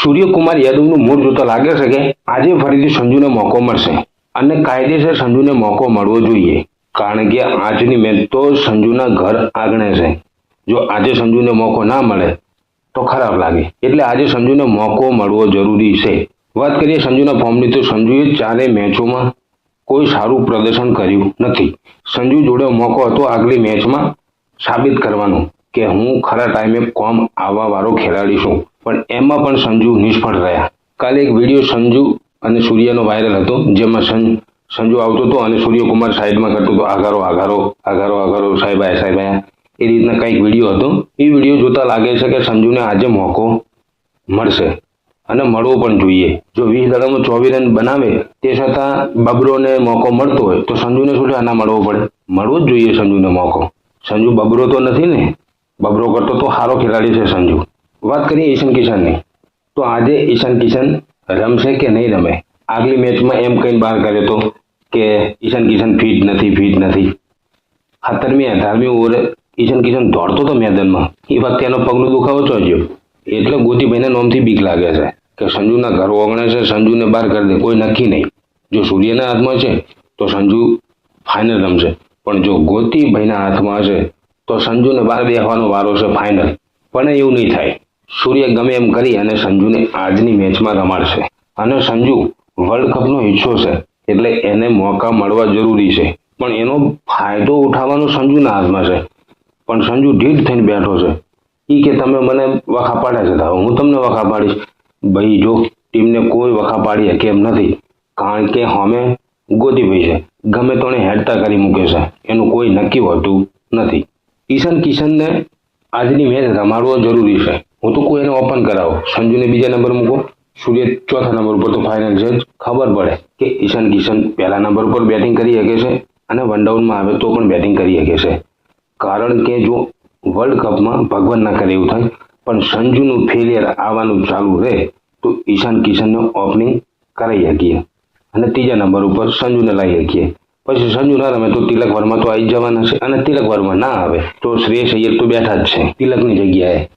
સૂર્યકુમાર યાદવનું મૂળ જોતા લાગે છે કે આજે ફરીથી સંજુને મોકો મળશે અને કાયદેસર સંજુને મોકો મળવો જોઈએ. કારણ કે આજની મેચ તો સંજુના ઘર આગણે છે. જો આજે સંજુને મોકો ના મળે, તો ખરાબ લાગે. એટલે આજે સંજુને મોકો મળવો જરૂરી છે. વાત કરીએ સંજુના ફોર્મની, તો સંજુએ ચારે મેચોમાં કોઈ સારું પ્રદર્શન કર્યું નથી. સંજુ જોડે મોકો હતો આગલી મેચમાં સાબિત કરવાનું કે હું ખરા ટાઈમે કોમ આવવા વાળો ખેલાડી છું. પણ એમાં પણ સંજુ નિષ્ફળ રહ્યા. કાલે એક વીડિયો સંજુ અને સૂર્યનો વાયરલ હતો, જેમાં સંજુ આવતો હતો અને સૂર્યકુમાર સાઈડમાં કરતો હતો, આઘારો આઘારો આઘારો આઘારો, સાહેબ આયા સાહેબ આયા. એ રીતના કંઈક વીડિયો હતો. એ વીડિયો જોતા લાગે છે કે સંજુને આજે મોકો મળશે અને મળવો પણ જોઈએ. જો વીસ દડામાં ચોવીસ રન બનાવે, તે છતાં બબરોને મોકો મળતો હોય, તો સંજુને શું છે? આના મળવો પડે. મળવો જ જોઈએ સંજુને મોકો. સંજુ બબરો તો નથી ને? બબરો કરતો તો સારો ખેલાડી છે સંજુ. વાત કરીએ ઈશાન કિશનની. તો આજે ઈશાન કિશન રમશે કે નહીં રમે? આગલી મેચમાં એમ કહીને બહાર કર્યો તો કે ઈશાન કિશન ફિટ નથી ફિટ નથી. સત્તરમી અઢારમી ઓવરે ઈશાન કિશન દોડતો હતો મેદાનમાં. એ વખતે એનો પગનો દુખાવો ચોજ્યો એટલે ગોતીભાઈના નોમથી બીક લાગે છે કે સંજુના ઘર ઓગણે છે, સંજુને બહાર કરી દે, કોઈ નક્કી નહીં. જો સૂર્યના હાથમાં છે, તો સંજુ ફાઇનલ રમશે. પણ જો ગોતીભાઈના હાથમાં હશે, તો સંજુને બહાર બેસવાનો વારો છે ફાઇનલ પણ એવું નહીં થાય. સૂર્ય ગમે એમ કરી અને સંજુને આજની મેચમાં રમાડશે. અને સંજુ વર્લ્ડ કપનો હિસ્સો છે, એટલે એને મોકા મળવા જરૂરી છે. પણ એનો ફાયદો ઉઠાવવાનો સંજુના હાથમાં છે. પણ સંજુ ઢીઠ થઈને બેઠો છે. એ કે તમે મને વખા પાડ્યા છે હું તમને વખા પાડીશ? ભાઈ, જો ટીમને કોઈ વખા પાડી શકે એમ નથી? કારણ કે અમે ગોતીભાઈ છે. ગમે તોને હેડતા કરી મૂકે છે. એનું કોઈ નક્કી હોતું નથી. ઈશાન કિશનને આજની મેચ રમાડવો જરૂરી છે. હું તો કોઈ એને ઓપન કરાવો. સંજુને બીજા નંબર મૂકો. સૂર્ય ચોથા નંબર ઉપર તો ફાઇનલ છે જ. ખબર પડે કે ઈશાન કિશન પહેલા નંબર ઉપર બેટિંગ કરી શકે છે અને વન ડાઉનમાં આવે તો પણ બેટિંગ કરી શકે છે. કારણ કે જો વર્લ્ડ કપમાં ભગવાન ના કરે એવું થાય, પણ સંજુનું ફેલિયર આવવાનું ચાલુ રહે, તો ઈશાન કિશનને ઓપનિંગ કરાવી શકીએ. અને ત્રીજા નંબર ઉપર સંજુને લાવી શકીએ. પછી સંજુ ના રમે તો તિલક વર્મા તો આવી જવાના છે. અને તિલક વર્મા ના આવે. તો શ્રેયસ અય્યર તો બેઠા જ છે. તિલકની જગ્યાએ.